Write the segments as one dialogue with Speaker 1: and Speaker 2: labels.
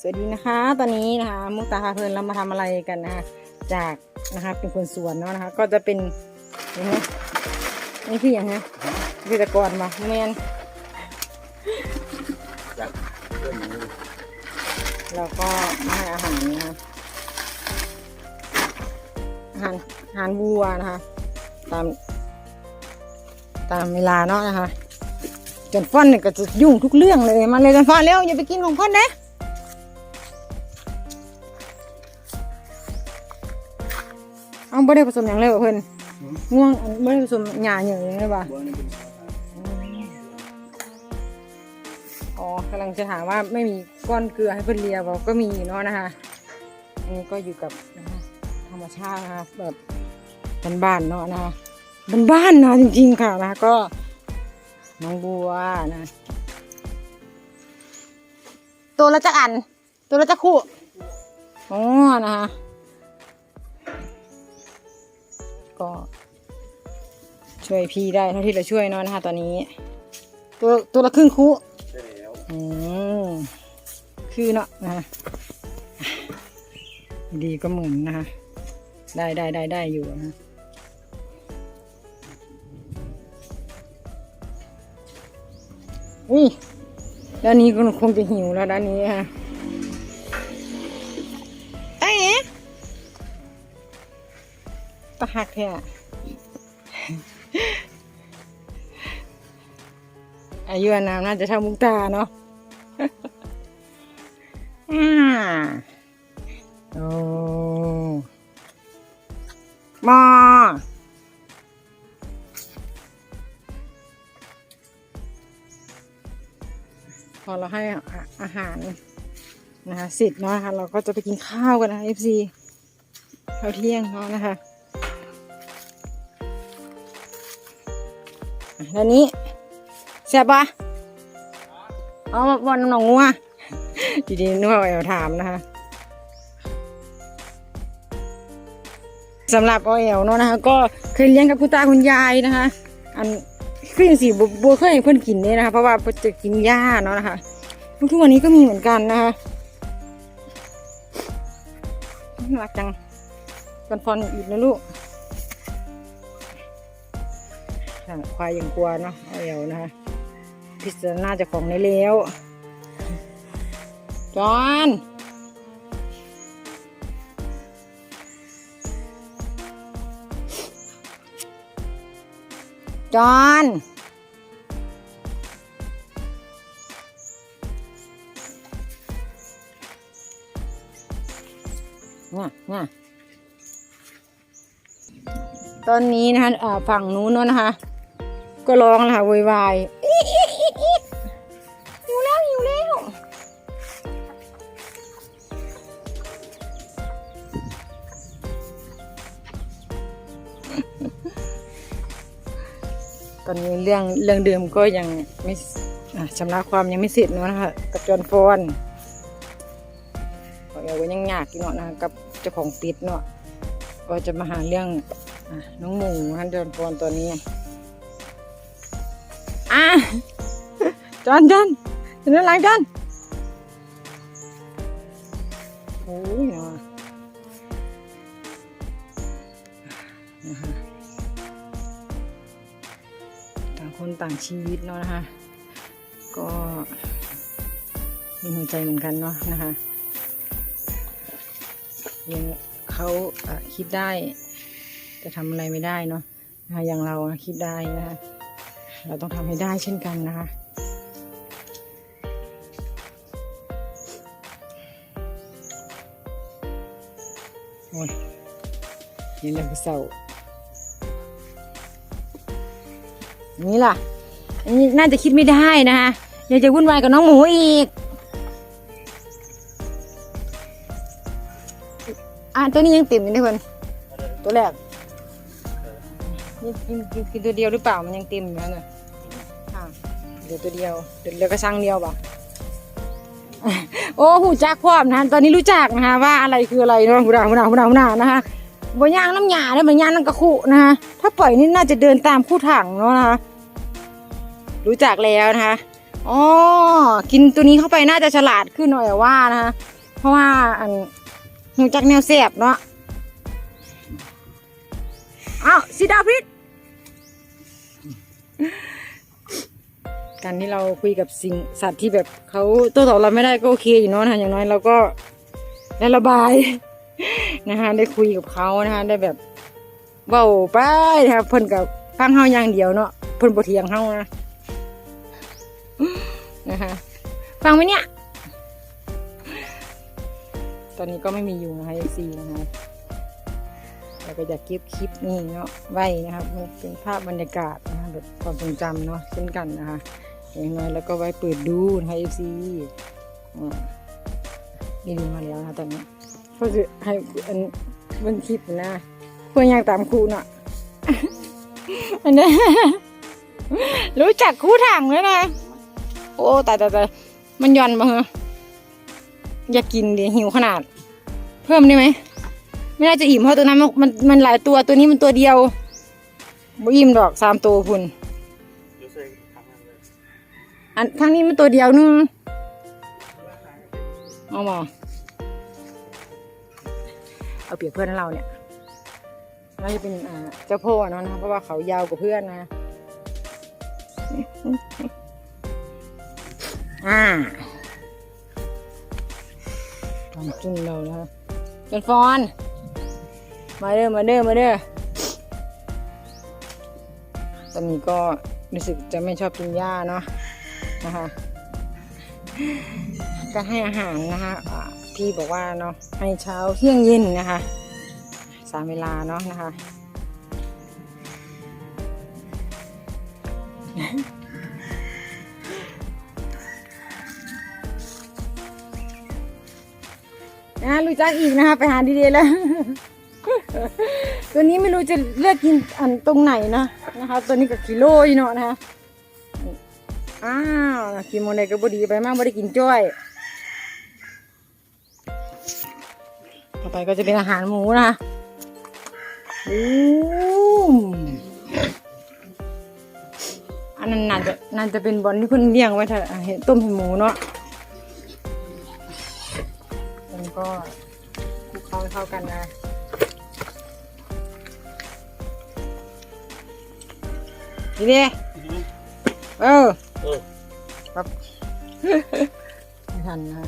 Speaker 1: สวัสดีนะคะ ตอนนี้นะคะมุกตาพาเพลินเรามาทำอะไรกันนะคะจากนะคะเป็นคนสวนเนาะนะคะ ก็จะเป็นเห็นไหมนี่คืออย่างไงเกษตรกรมาแมน
Speaker 2: จากเรื่องนี้
Speaker 1: เราก็มาให้อาหารนะคะอาหารอาหารวัวนะคะ ตาม ตามเวลาเนาะนะคะจนฟ้อนเนี่ยก็จะยุ่งทุกเรื่องเลยมาเลยจนฟ้อนเร็วอย่าไปกินของฟ้อนนะ เอาไม่ได้ผสมอย่างเลยว่เพิ่นง่วงไม่ได้ผสมหญ้าอย่าเลยเลยว่ะ
Speaker 2: บัวนี่ป็น
Speaker 1: อ๋อกำลังจะถามว่าไม่มีก้อนเกลือให้เพิ่อนเลียบอกก็มีเนาะนะคะ อันนี้ก็อยู่กับนะคะธรรมชาตินะคะแบบบ้านๆเนาะนะคะบ้านๆนะจริงๆค่ะนะคะก็น้องบัวนะตัวละจักอัน ตัวละจักคู่อ๋อนะคะ ช่วยพี่ได้เท่าที่เราช่วยเนาะนะคะตอนนี้ ตัวตัวละครึ่งคู่อืมคือเนาะนะคะดีก็เหมือนนะคะ ได้ได้ได้ได้อยู่นะอุ้ยด้านนี้ก็คงจะหิวแล้วด้านนี้ค่ะไอ้เอ๋ตะหักแท้ อายุอนามน่าจะเท่ามุกตาเนาะอ่าโอ้มาพอเราให้อาหารนะคะเสร็จเนาะคะเราก็จะไปกินข้าวกันนะคะ FC ข้าวเที่ยงเนาะนะคะ แล้วนี้แซ่บปะเอาบอลหนองงัวทีนี้นึกว่าแอลถามนะคะสำหรับอแอลเนาะนะคะ ก็เคยเลี้ยงกับคุณตาคุณยายนะคะ อันคือองสีบัวเคยให้เพื่อนกินเนี่ยนะคะ เพราะว่าเพิ่นจะกินหญ้าเนาะนะคะทุกวันนี้ก็มีเหมือนกันนะคะน่ารักจังกันฟอนอีกนะลูก อะควายยังกลัวเนาะอแอลนะคะพิจารณาจะของในแล้วจอนจอนเนี่ยเนี่ยตอนนี้นะคะอ่าฝั่งนู้นนะคะ ก็ร้องล้วค่ะวยวายอี๊ดอี๊ดอี๊ดอี๊ดหิวแล้วหิวแล้วตอนนี้เรื่องเรื่องเดิมก็ยังไม่ชำระความยังไม่เสร็จนะนะคะกับจอนฟอนเอวยังยากอยู่เนาะนะกับเจ้าของปิดเนาะก็จะมาหาเรื่องน้องหมูฮันจอนฟอนตัวนี้ อะจอนจอนเป็นอะไรจอนโอ้ยนะนะต่างคนต่างชีวิตเนาะนะคะ ก็มีหัวใจเหมือนกันเนาะนะคะยังเขาคิดได้ แต่ทำอะไรไม่ได้เนาะนะคะอย่างเราคิดได้นะคะ เราต้องทำให้ได้เช่นกันนะคะ โอ้ยนี่เราเศร้านี่ล่ะอันนี้น่าจะคิดไม่ได้นะคะอยากจะวุ่นวายกับน้องหมูอีก อะตัวนี้ยังติ่มอยู่นะเพื่อนตัวแรกนี่กินกินตัวเดียวหรือเปล่ามันยังติมอยู่นั่นน่ะอะ เดี๋ยวตัวเดียวเดี๋ยวเหลือกระชังเดียวป่ะโอ้หูจักพร้อมนะตอนนี้รู้จักนะคะว่าอะไรคืออะไรเนาะหูดาหูดาหูดาหูดานะคะบย่างน้ำหยาได้เหมือนย่างน้ำกระคุนะคะถ้าปล่อยนี่น่าจะเดินตามคู่ถังเนาะนะคะรู้จักแล้วนะคะอ๋อกินตัวนี้เข้าไปน่าจะฉลาดขึ้นหน่อยว่านะคะเพราะว่าอันหูจักแนวแสบเนาะอ้าวสีดาพิษ การที่เราคุยกับสิ่งสัตว์ที่แบบเขาโตัวตอบเราไม่ได้ก็โอเคอยู่เนาะนะคะอย่างน้อยเราก็ได้ระบายนะคะได้คุยกับเขานะคะได้แบบเบาไปนะคะเพิ่นกับฟังเฮาอย่างเดียวเนาะเพิ่นบ่เถียงเฮานะนะคะฟังไหมเนี่ย ตอนนี้ก็ไม่มีอยุงนะคะ FC นะคะเราก็อยากเก็บคลิปนี้เนาะไว้นะครับเป็นภาพบรรยากาศนะคะแบบความทรงจำเนาะเช่นกันนะคะ อย่างน้อยแล้วก็ไว้เปิดดูนะคะ FC อืมดีดีมาแล้วนะตอนนี้เพื่อจะให้อันเบิ่งคลิปนะเพื่ออยากตามครูเนาะอันนี้รู้จักคู่ถังแล้วนะ โอ้ตายตายตายมันย่อนมาเหรออยากกินดิหิวขนาด เพิ่มได้ไหมไม่น่าจะอิ่มเพราะตัวนั้นมันมันมันหลายตัวตัวนี้มันตัวเดียวบ่อิ่มดอกสามตัวคุณ อันทั้งนี้มันตัวเดียวนึงเอาหมอเอาเปรียบเพื่อนเราเนี่ยน่าจะเป็นเจ้าพ่อเนาะนะเพราะว่าเขายาวกว่าเพื่อนนะอ่าทำจุนเรานะคะเป็นฟอน มาเด้อมาเด้อมาเด้อตอนนี้ก็รู้สึกจะไม่ชอบกินหญ้าเนาะ นะคะ ก็ให้อาหารนะคะพี่บอกว่าเนาะให้เช้าเที่ยงเย็นนะคะสามเวลาเนาะนะคะนะรู้จักอีกนะคะ ไปหาดีๆแล้ว ตัวนี้ไม่รู้จะเลือกกินอันตรงไหนนะนะคะ ตัวนี้กับกิโลอยู่เนาะนะคะ อ้าวกินโมเดลก็บดีไปมากไม่ได้กินจ้อย ต่อไปก็จะเป็นอาหารหมูนะคะอู้อันนั้นน่าจะน่าจะเป็นบอลที่เพิ่นเลี้ยงไว้เถอะเห็นต้มเห็นหมูเนาะมันก็คลุกเคล้าเข้ากันนะดีดีเออ
Speaker 2: เออ
Speaker 1: ปั๊บไม่ทันนะ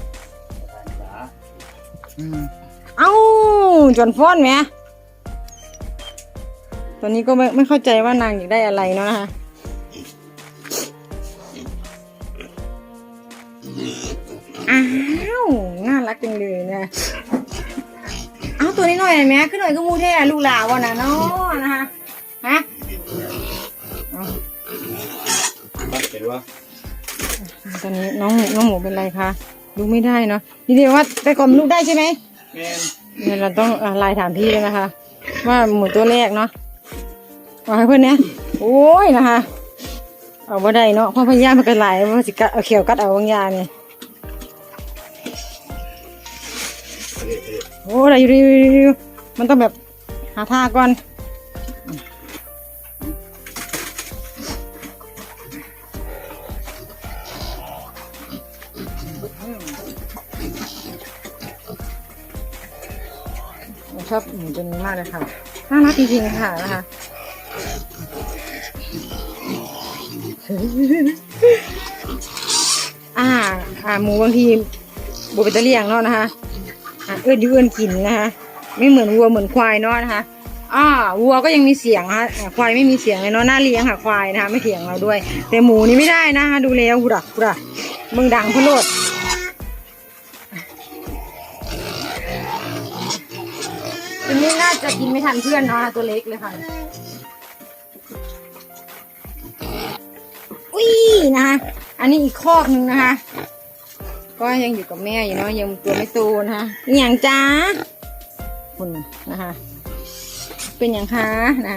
Speaker 2: ขา
Speaker 1: อืมเอ้าจนฟ้อนไหมตอนนี้ก็ไม่ไม่เข้าใจว่านางอยากได้อะไรเนาะนะคะอ้าวน่ารักจังเลยนะเอาตัวนี้หน่อยไหมขึ้นหน่อยก็มูแท้ลูกหลาวะนะเนาะนะคะฮะ
Speaker 2: ว่า
Speaker 1: ตอนนี้น้องหมูน้องหมูเป็นไรคะลูกไม่ได้เนาะดีเดียวว่าแต่ก่อนลูกได้ใช่ไหม
Speaker 2: แม่น
Speaker 1: เนี่ยเราต้องอ่าไลน์ถามพี่เลยนะคะ ว่าหมูตัวแรกเนาะเอาให้เพื่อนเนี้ยโอ้ยนะคะ เอาบ่ได้เนาะเพราะพยามันก็ไหลายมันสิกัดเอาเขียวกัดเอาบางอยางนี่
Speaker 2: เด็ดเด็ด
Speaker 1: โอ้อะไรอยู่ดีๆมันต้องแบบหาท่าก่อน ผมชอบหมูตัวนี้มากเลยค่ะ น่ารักจริงๆค่ะนะคะอ่าอ่าหมูบางทีบุเป็นตเลียงเนาะนะคะเอื้อนยูเอื้อนกินนะคะไม่เหมือนวัวเหมือนควายเนาะนะคะอ่าวัวก็ยังมีเสียงนะคะอ่าควายไม่มีเสียงเลยเนาะน่าเลี้ยงค่ะควายนะคะ ไม่เถียงเราด้วย แต่หมูนี่ไม่ได้นะคะดูแล้วหูดักหูดักมึงดังพะโลด นี้น่าจะกินไม่ทันเพื่อนเนาะตัวเล็กเลยค่ะ อุ้ยนะคะ อันนี้อีกคอกหนึ่งนะคะ ก็ยังอยู่กับแม่อยู่เนาะยังตัวไม่โตนะคะอหย่างจ้าคุณนะคะ เป็นอย่างคะนะ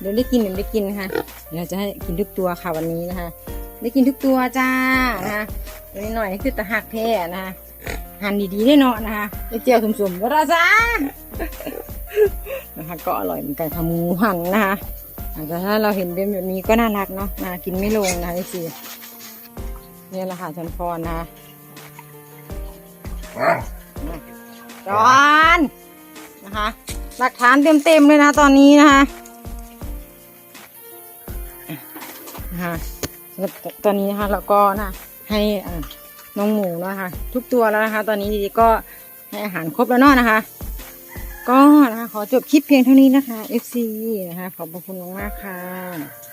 Speaker 1: เดี๋ยวได้กินเดี๋ยวได้กินนะคะเดี๋ยวเราจะให้กินทุกตัวค่ะวันนี้นะคะ ได้กินทุกตัวจ้านะคะตัวนี้หน่อยคือตะหักแท้นะคะ หั่นดีๆได้เนาะนะคะเจียวสุ่มๆแล้วจ้านะคะก็อร่อยเหมือนกันค่ะหมูหั่นนะคะแต่ถ้าเราเห็นเป็นแบบนี้ก็น่ารักเนาะน่ากินไม่ลงนะคะไอซีเนี่ยแหละค่ะชันพรนะคะจอนนะคะ หลักฐานเต็มๆเลยนะตอนนี้นะคะนะคะตอนนี้นะคะเราก็นะให้อ่า น้องหมูนะคะ ทุกตัวแล้วนะคะ ตอนนี้ดีก็ให้อาหารครบแล้วเนาะนะคะ ก็นะคะขอจบคลิปเพียงเท่านี้นะคะ FC นะคะ ขอบพระคุณมากๆค่ะ